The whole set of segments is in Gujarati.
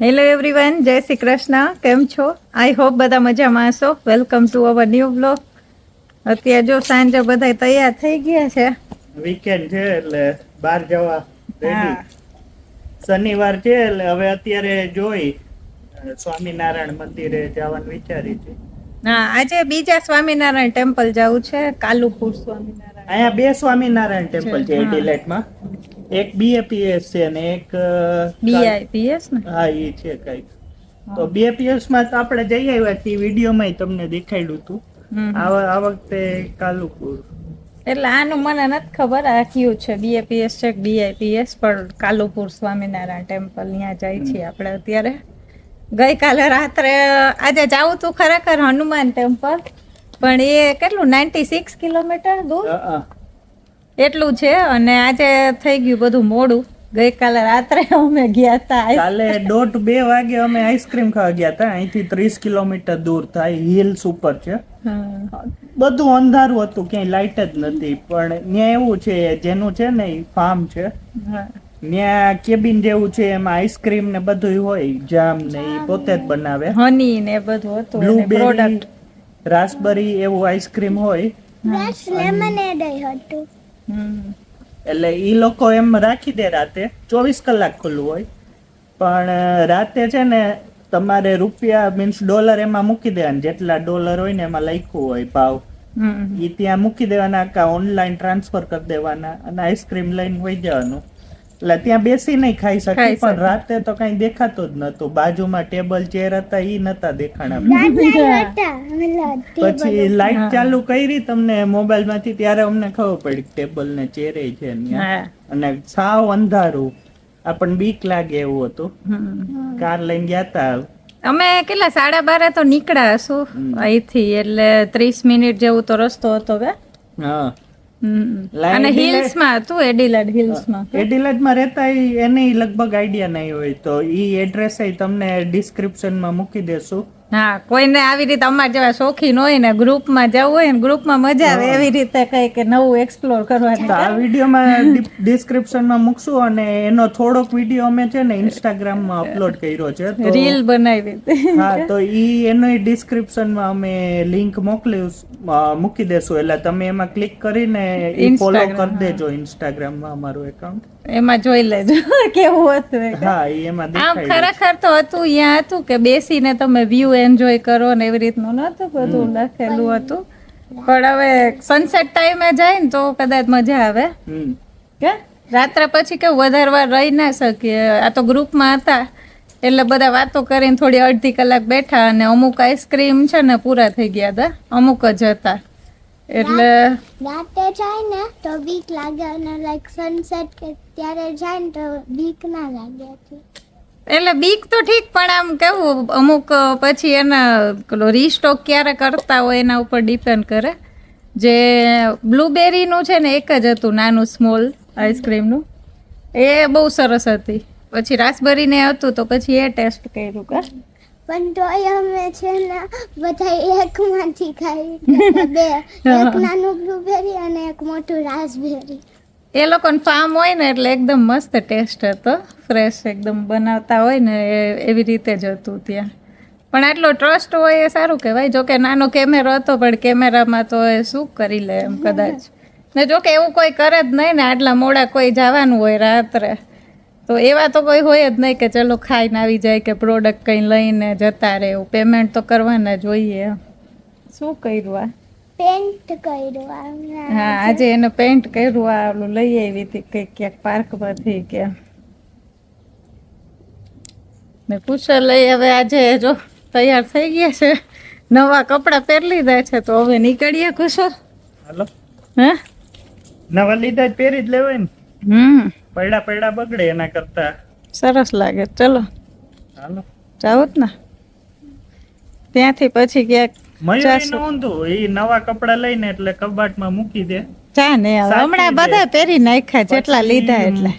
હેલો એવરીવન જય શ્રી કૃષ્ણ કેમ છો આઈ હોપ બધા મજામાં હશો. Welcome to our new blog અત્યારે જો સાંજે બધા તૈયાર થઈ ગયા છે. વીકેન્ડ છે એટલે બહાર જવા શનિવાર છે એટલે હવે અત્યારે જોઈ સ્વામિનારાયણ મંદિરે જવાનું વિચારી છે. હા આજે બીજા સ્વામિનારાયણ ટેમ્પલ જવું છે કાલુપુર સ્વામિનારાયણ. અહીંયા બે સ્વામિનારાયણ ટેમ્પલ છે હા. એક બીએપીએસ છે અને એક બીઆઈપીએસ ને? હા એ છે કંઈક. તો બીએપીએસમાં તો આપણે જઈ આવ્યા છીએ વિડીયોમાં તમને દેખાડ્યું હતું. આ આ વખતે કાલુપુર. એટલે આનું મને નથી ખબર આ કયું છે? બીએપીએસ છે બીઆઈપીએસ પણ કાલુપુર સ્વામિનારાયણ ટેમ્પલ ત્યાં જાય છીએ આપણે અત્યારે. ગઈકાલે રાત્રે આજે જાવું તું ખરેખર હનુમાન ટેમ્પલ પણ એ કેટલું નાઇન્ટી સિક્સ કિલોમીટર દૂર. એટલું છે અને આજે થઈ ગયું બધું મોડું. ગઈકાલે રાત્રે અમે ગયા હતા કાલે દોઢ બે વાગે અમે આઈસ્ક્રીમ ખાવા ગયા હતા અહીંથી ત્રીસ કિલોમીટર દૂર થાય હિલ્સ ઉપર છે. બધું અંધારું હતું ક્યાંય લાઇટ જ નથી. પણ ત્યાં એવું છે જેનું છે ને એ ફાર્મ છે. ત્યાં કેબિન જેવું છે એમાં આઈસ્ક્રીમ ને બધું હોય જામ ને એ પોતે જ બનાવે. હની ને બધું હતું બ્લુબેરી પ્રોડક્ટ રાસબરી એવું આઈસ્ક્રીમ હોય. એટલે ઈ લોકો એમ રાખી દે રાતે. ચોવીસ કલાક ખુલ્લું હોય. પણ રાતે છે ને તમારે રૂપિયા મીન્સ ડોલર એમાં મૂકી દેવાના. જેટલા ડોલર હોય ને એમાં લખ્યું હોય ભાવ. ઈ ત્યાં મૂકી દેવાના કા ઓનલાઈન ટ્રાન્સફર કરી દેવાના અને આઈસ્ક્રીમ લઈને વહી જવાનું એટલે ત્યાં બેસી નહીં ખાઈ શકી પણ રાતે તો કઈ દેખાતું જ નતું. બાજુમાં ટેબલ ચેર હતા ઈ નતા દેખાણા. પછી લાઈટ ચાલુ કરી તમને મોબાઈલમાંથી ત્યારે અમને ખબર પડી ટેબલ ને ચેરે છે અને સાવ અંધારું. આપણને બીક લાગે એવું હતું. કાર લઈને ગયા તા. અમે કેટલા સાડા બારે તો નીકળ્યા હશું અહીંથી એટલે ત્રીસ મિનિટ જેવું તો રસ્તો હતો કે હા. અને હિલ્સમાં હતું એડિલેડ હિલ્સમાં એડિલેડમાં રહેતા એને લગભગ આઈડિયા નહીં હોય. તો ઈ એડ્રેસ તમને ડિસ્ક્રિપ્શનમાં મૂકી દેશું. હા કોઈને આવી રીતે અમારે જેવા શોખીન હોય ને ગ્રુપમાં જવું હોય ને ગ્રુપમાં મજા આવે એવી રીતે કઈ કે નવું એક્સપ્લોર કરવા તો આ વિડીયોમાં ડિસ્ક્રિપ્શનમાં મૂકશું અને એનો થોડોક વીડિયો અમે છે ને ઇન્સ્ટાગ્રામમાં અપલોડ કર્યો છે રીલ બનાવી હા તો ઈ એનો ડિસ્ક્રિપ્શનમાં અમે લિંક મોકલી મૂકી દેશું. એટલે તમે એમાં ક્લિક કરીને ફોલો કરી દેજો ઇન્સ્ટાગ્રામમાં અમારું એકાઉન્ટ એમાં જોઈ લેજો. કેવું હતું હા એમાં આમ ખરેખર તો હતું અહીંયા હતું કે બેસીને તમે વ્યૂ એન્જોય કરો ને એવી રીતનું નતું બધું લખેલું હતું. પણ હવે સનસેટ ટાઈમે જાય ને તો કદાચ મજા આવે. કે રાત્રે પછી કેવું વધારે વાર રહી ના શકીએ. આ તો ગ્રુપમાં હતા. એટલે બધા વાતો કરીને થોડી અડધી કલાક બેઠા અને અમુક આઈસ્ક્રીમ છે ને પૂરા થઈ ગયા હતા. અમુક જ હતા. એટલે રાતે જાય ને તો બીક લાગે અને લાઈક સનસેટ કે ત્યારે જાય ને તો બીક ના લાગે એટલી. બીક તો ઠીક પણ આમ કેવું અમુક પછી એના રીસ્ટોક ક્યારે કરતા હોય એના ઉપર ડિપેન્ડ કરે. જે બ્લુબેરીનું છે ને એક જ હતું નાનું સ્મોલ આઈસ્ક્રીમનું એ બહુ સરસ હતી. પછી રાસબરીને હતું તો પછી એ ટેસ્ટ કર્યું કે? પણ તોય અમે છે ને બધા એકમાંથી ખાઈ. બે એક નાનું બ્લુબેરી અને એક મોટું રાસબેરી એ લોકોને ફાર્મ હોય ને એટલે એકદમ મસ્ત ટેસ્ટ હતો. ફ્રેશ એકદમ બનાવતા હોય ને એવી રીતે જ હતું ત્યાં. પણ આટલો ટ્રસ્ટ હોય એ સારું કહેવાય. જોકે નાનો કેમેરો હતો, પણ કેમેરામાં તો એ શું કરી લે એમ કદાચ. ને જોકે એવું કોઈ કરે જ નહીં ને આટલા મોડા કોઈ જવાનું હોય રાત્રે. તો એવા તો કોઈ હોય જ નહીં કે ચલો ખાઈને આવી જાય કે પ્રોડક્ટ કંઈ લઈને જતા રહે. એવું પેમેન્ટ તો કરવાના જોઈએ શું કર્યું આ? પેન્ટ કર્યું હા આજે. એને પેન્ટ કર્યું આ ઓલું લઈ આવી હતી કંઈક ક્યાંક પાર્કમાંથી કે ને પૂછે લઈ હવે આજે જો તૈયાર થઈ ગયા છે નવા કપડાં પહેરી લીધા છે તો હવે નીકળીએ કુશર હાલો. હે? નવા લીધા જ પહેરી જ લેવાય ને. હમ. પડડા પડડા બગડે એના કરતા. સરસ લાગે. ચલો. હાલો. જાવું જ ને. ત્યાંથી પછી ક્યાંક મયુરી. નોંધું એ નવા કપડા લઈને એટલે કબાટમાં મૂકી દે. ચા ને હમણાં બધા પહેરી નાખ્યા જેટલા લીધા એટલે.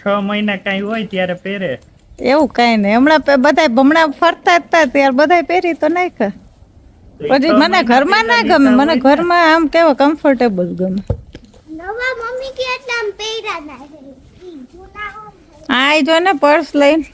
છ મહિના કઈ હોય ત્યારે પહેરે. એવું કાંઈ નહીં. હમણાં બધા હમણાં ફરતા જ હતા ત્યારે બધા પહેરી તો નાખ્યા. પછી મને ઘરમાં ના ગમે મને ઘરમાં આમ કેવો કમ્ફર્ટેબલ ગમે. નવા મમ્મી કે એટલે આમ પહેર્યા ના છે. ઈ જૂના હોય ને. આ જો ને પર્સ લઈને.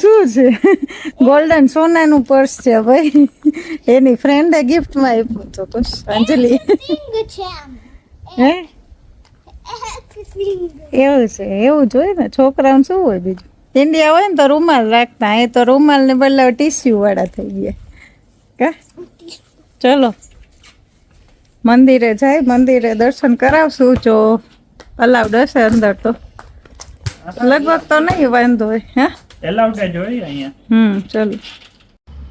શું છે? ગોલ્ડન સોનાનું પર્સ છે ભાઈ. એની ફ્રેન્ડે ગિફ્ટમાં આપ્યું તો તો અંજલિ. હે? એવું છે, એવું જોઈએ ને? છોકરાઓને શું હોય બીજું? ઇન્ડિયા હોય ને તો રૂમાલ રાખતા, એ તો રૂમાલ ને બદલે ટીસ્યુ વાળા થઈ ગયા. કા? ચલો. મંદિરે જાય, મંદિરે દર્શન કરાવશું જો. અલાઉડ હશે અંદર તો. લગભગ તો નહીં વાંધો હોય, હા? એલાઉડ જ હોય અહીંયા? હમ, ચલો.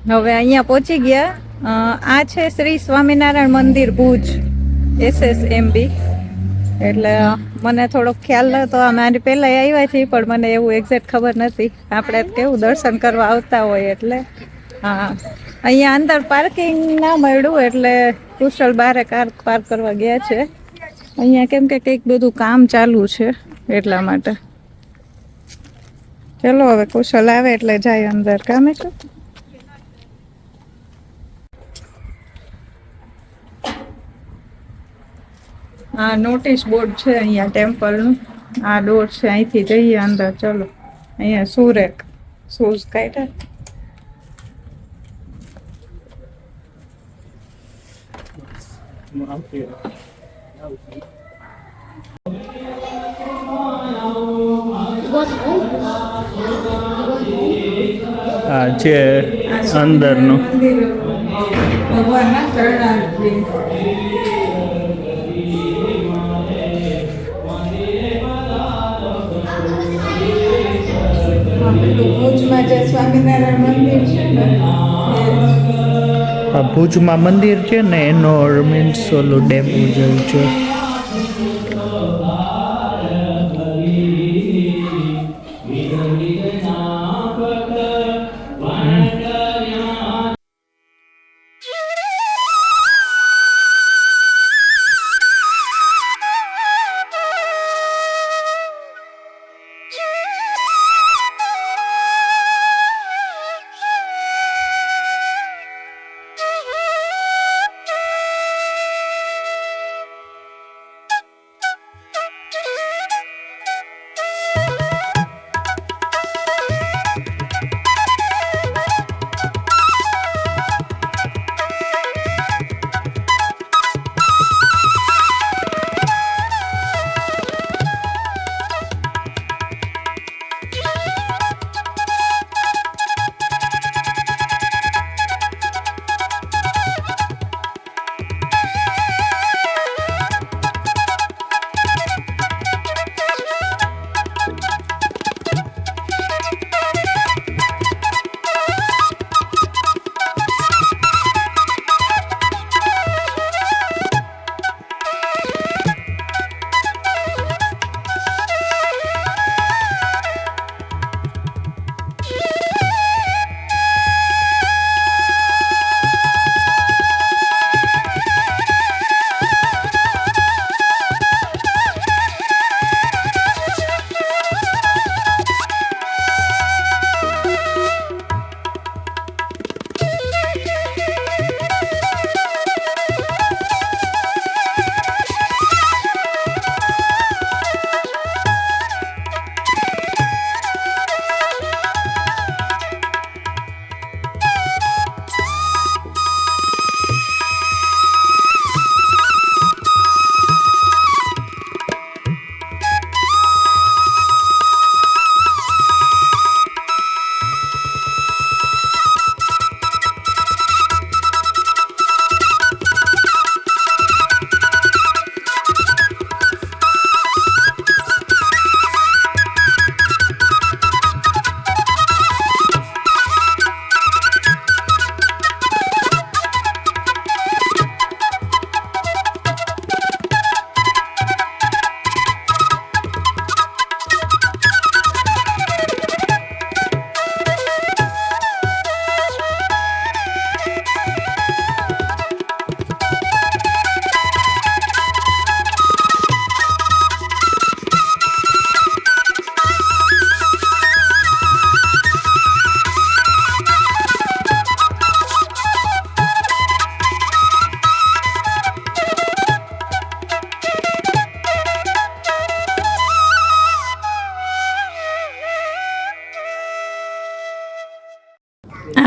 હવે અહીંયા પહોંચી ગયા. આ છે શ્રી સ્વામિનારાયણ મંદિર ભુજ એસએસએમબી એટલે મને થોડોક ખ્યાલ નતો મારી પહેલાં આવ્યા છીએ, પણ મને એવું એક્ઝેક્ટ ખબર નથી. આપણે કેવું દર્શન કરવા આવતા હોય એટલે. હા. અહીંયા અંદર પાર્કિંગ ના મળ્યું એટલે કુશળ બારે કાર પાર્ક કરવા ગયા છે. અહીંયા કેમ કે કંઈક બધું કામ ચાલુ છે એટલા માટે. ચલો હવે કુશલ આવે એટલે જાય અંદર, કામે છો? આ નોટિસ બોર્ડ છે અહીંયા ટેમ્પલનું આ ડોર છે અહીંથી જઈએ અંદર, ચલો. અહીંયા સુરેક શૂઝ કાઢ્યા. આ છે અંદરનું. ભુજમાં જે સ્વામિનારાયણ મંદિર છે ને ભુજમાં મંદિર છે ને, એનો મીન્સ ઓલું ડેમો જેવું છે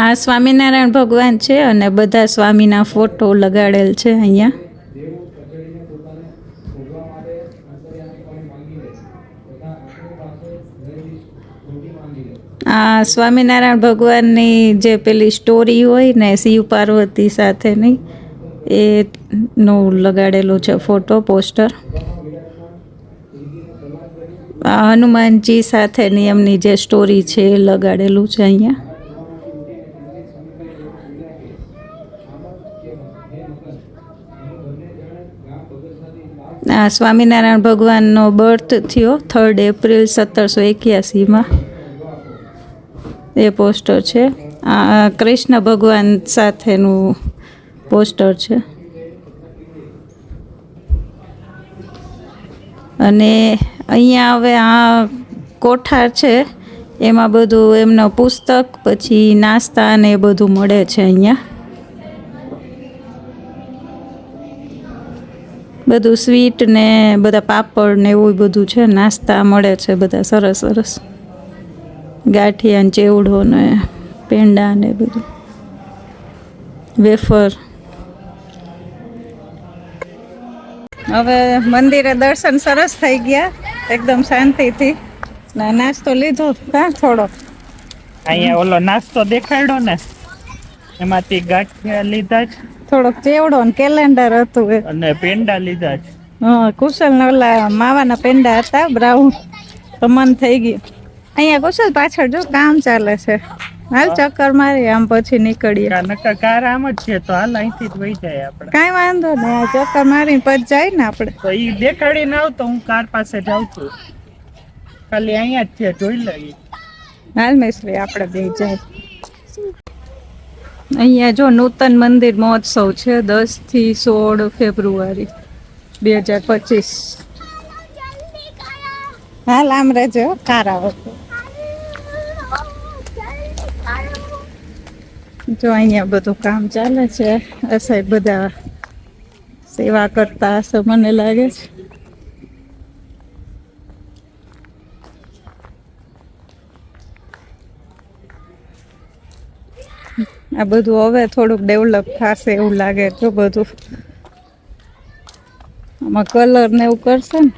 આ સ્વામિનારાયણ ભગવાન છે અને બધા સ્વામીના ફોટો લગાડેલ છે અહીંયા. આ સ્વામિનારાયણ ભગવાનની જે પેલી સ્ટોરી હોય ને શિવ પાર્વતી સાથેની એ નું લગાડેલું છે ફોટો, પોસ્ટર. હનુમાનજી સાથેની એમની જે સ્ટોરી છે એ લગાડેલું છે અહીંયા. સ્વામિનારાયણ ભગવાનનો બર્થ થયો થર્ડ એપ્રિલ સત્તરસો એક્યાસીમાં. એ પોસ્ટર છે. આ કૃષ્ણ ભગવાન સાથેનું પોસ્ટર છે. અને અહીંયા હવે આ કોઠાર છે. એમાં બધું એમનો પુસ્તક, પછી નાસ્તા ને એ બધું મળે છે અહીંયા. બધું સ્વીટ ને બધા પાપડ ને એવું બધું છે, નાસ્તા મળે છે બધા સરસ સરસ. ગાંઠિયા ને ચેવડો ને પેંડા ને બધું. વેફર. હવે મંદિરે દર્શન સરસ થઈ ગયા, એકદમ શાંતિથી. ના નાસ્તો લીધો કા થોડો? અહીંયા ઓલો નાસ્તો દેખાડ્યો ને, એમાંથી ગાંઠિયા લીધા જ થોડોક ચેવડો ને કેલેન્ડર હતું અને પેંડા લીધા છે. હા કુશલ ને ઓલા માવાના પેંડા હતા બ્રાઉન. તો મન થઈ ગયું. અહીંયા કુશલ પાછળ જો કામ ચાલે છે. હાલ ચક્કર મારી આમ પછી નીકળીએ. નક્કર કાર આમ જ છે તો હાલ અહીંથી જ વહી જાય આપણે. કાંઈ વાંધો નહીં આ ચક્કર મારીને પછી જાય ને આપણે. તો એ દેખાડીને આવું તો હું કાર પાસે જાઉં છું. ખાલી અહીંયા જ છે જોઈ લઈએ. હાલ મિશ્રી આપણે બે જાય. અહીંયા જો નૂતન મંદિર મહોત્સવ છે દસથી સોળ ફેબ્રુઆરી બે હજાર પચીસ. હાલ આમ રહેજો કાર આવે. જો અહીંયા બધું કામ ચાલે છે સાહેબ બધા સેવા કરતા હશે મને લાગે છે. આ બધું હવે થોડુંક ડેવલપ થશે એવું લાગે જો બધું. આમાં કલર ને એવું કરશે ને.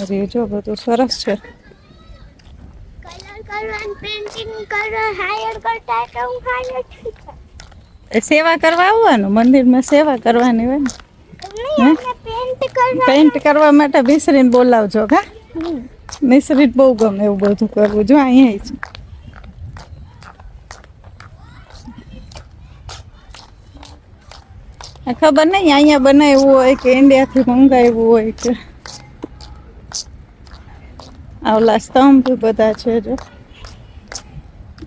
રે જો બધું સરસ છે. સેવા કરવા આવવાનું? મંદિરમાં સેવા કરવાની હોય ને? પેન્ટ કરવા માટે વિસરીને બોલાવજો કા મિશ્રીને બહુ ગમે એવું બધું કરવું. જો અહીંયા જ. ખબર નહીં અહીંયા બનાવ્યું હોય કે ઇન્ડિયાથી મંગાવ્યું હોય કે? આવલા સ્તંભ બધા છે જો.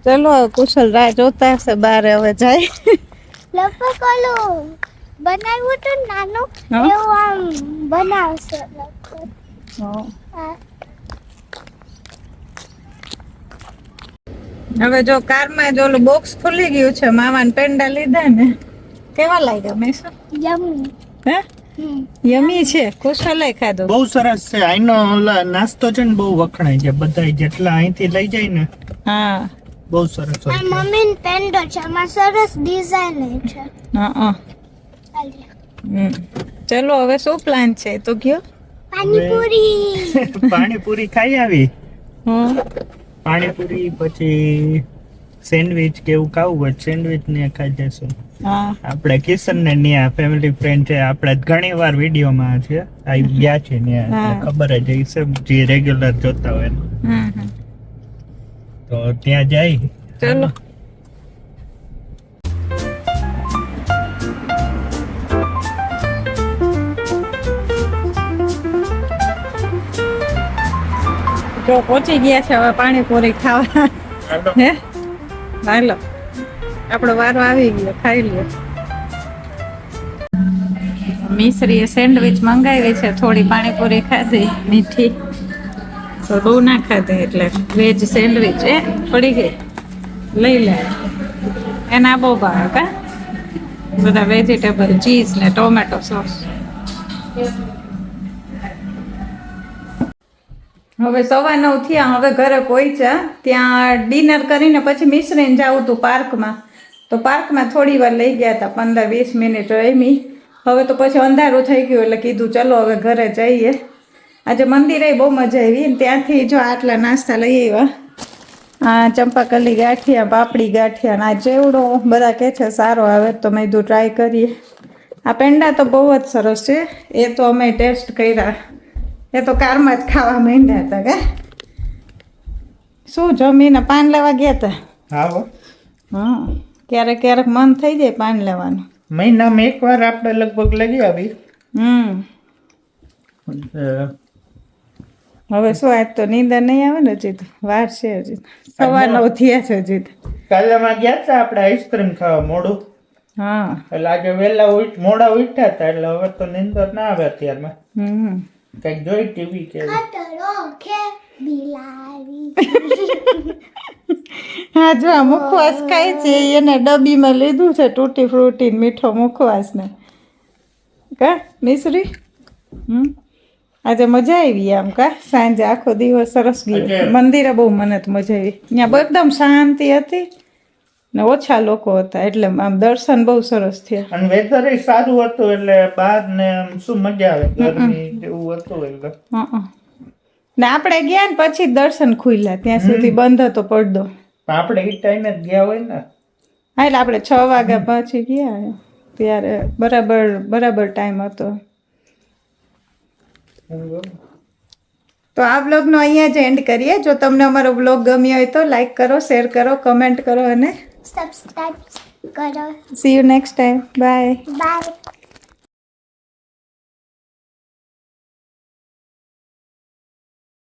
ચલો કુશલ રાહ જોતા હશે બારે હવે જાય. લગભગ ઓલું બનાવ્યું તો નાનું એવું આમ બનાવશે. લગભગ હા. હવે જો કારમાં જો ઓલું બોક્સ ખુલી ગયું છે મામાને પેંડા લીધા ને કેવા લાગ્યા મેં શું યમ્મી હે યમી છે કુશલાય ખાધો. બહુ સરસ છે આઈનો ઓલા નાસ્તો છે ને બહુ વખણાય છે બધા જેટલા અહીંથી લઈ જાય ને હા. બહુ સરસ છે. મમ્મીને પેન્ડો છે આમાં સરસ ડિઝાઇન છે. હા હા. ચલો હવે શું પ્લાન છે? તો કયો પાણીપુરી. પાણીપુરી ખાઈ આવી? હમ. પાણીપુરી પછી સેન્ડવિચ કે એવું ખાવું હોય સેન્ડવિચ ને ખાઈ જશું આપણે કિશન ને ન્યા ફેમિલી ફ્રેન્ડ છે. આપણે ઘણી વાર વિડીયોમાં છે. આવી ગયા છે ન્યા ખબર જ હશે જે રેગ્યુલર જોતા હોય. તો ત્યાં જાય. ચલો. જો પહોંચી ગયા છે હવે પાણીપુરી ખાવા. હે? હાલો. આપણો વારો આવી ગયો ખાઈ લ્યો. મિશ્રીએ સેન્ડવિચ મંગાવી છે થોડી પાણીપુરી ખાધી મીઠી. તો બહુ ના ખાધી એટલે વેજ સેન્ડવિચ એ પડી ગઈ. લઈ લે. એના બહુ ભાવે કા બધા વેજીટેબલ ચીઝ ને ટોમેટો સોસ. હવે સવા નવ થયા, હવે ઘરે પહોંચ્યા ત્યાં ડિનર કરીને પછી મિશ્રીને જવું હતું પાર્કમાં. તો પાર્કમાં થોડી વાર લઈ ગયા હતા પંદર વીસ મિનિટ રમી. હવે તો પછી અંધારું થઈ ગયું એટલે કીધું ચલો હવે ઘરે જઈએ. આજે મંદિરે બહુ મજા આવી ત્યાંથી જો આટલા નાસ્તા લઈ આવ્યા. આ ચંપાકલી ગાંઠિયા, પાપડી ગાંઠિયા આ જેવડો બધા કહે છે સારો આવે તો મેં કીધું ટ્રાય કરીએ. આ પેંડા તો બહુ જ સરસ છે, એ તો અમે ટેસ્ટ કર્યા. એ તો કારમાં જ ખાવા માંડ્યા હતા કે? શું જમીને પાન લેવા ગયા હતા? હા હા. ક્યારેક ક્યારેક મન થઈ જાય પાન લેવાનું. મહિનામાં એકવાર આપણે લગભગ લઈ આવી હમ. હવે શું આજ તો નીંદર નહીં આવે ને હજી તો? વાર છે હજી. સવાર નવ થયા છે હજી કાલેમાં કાલે માં ગયા હતા આપણે આઈસ્ક્રીમ ખાવા મોડું. હા. એટલે આજે વહેલા મોડા ઉઠ્યા હતા એટલે હવે તો નીંદર ના આવે અત્યારમાં. હમ. કંઈક જોઈ ટીવી કે એવું. કે બિલાડી. હા જો આ મુખવાસ ખાય છે એને ડબ્બીમાં લીધું છે તૂટી ફ્રૂટી ને મીઠો મુખવાસ ને કા મિશ્રી? હમ? આજે મજા આવી આમ કા? સાંજે આખો દિવસ સરસ ગયો. મંદિરે બહુ મને તો મજા આવી. ત્યાં બહુ એકદમ શાંતિ હતી. ને ઓછા લોકો હતા એટલે આમ દર્શન બહુ સરસ થયા. અને વેધર સારું હતું એટલે બહાર ને શું મજા આવે ગરમી જેવું હતું એટલે. ને આપણે ગયા ને પછી દર્શન ખુલ્યા ત્યાં સુધી બંધ હતો પડદો. આપણે એ ટાઈમે જ ગયા હોય ને. હા એટલે આપણે છ વાગ્યા પછી ગયા ત્યારે બરાબર બરાબર ટાઈમ હતો. તો આ બ્લોગનો અહીંયા જ એન્ડ કરીએ. જો તમને અમારો બ્લોગ ગમ્યો હોય તો લાઈક કરો શેર કરો કમેન્ટ કરો અને સબસ્ક્રાઇબ કરો see you next time bye bye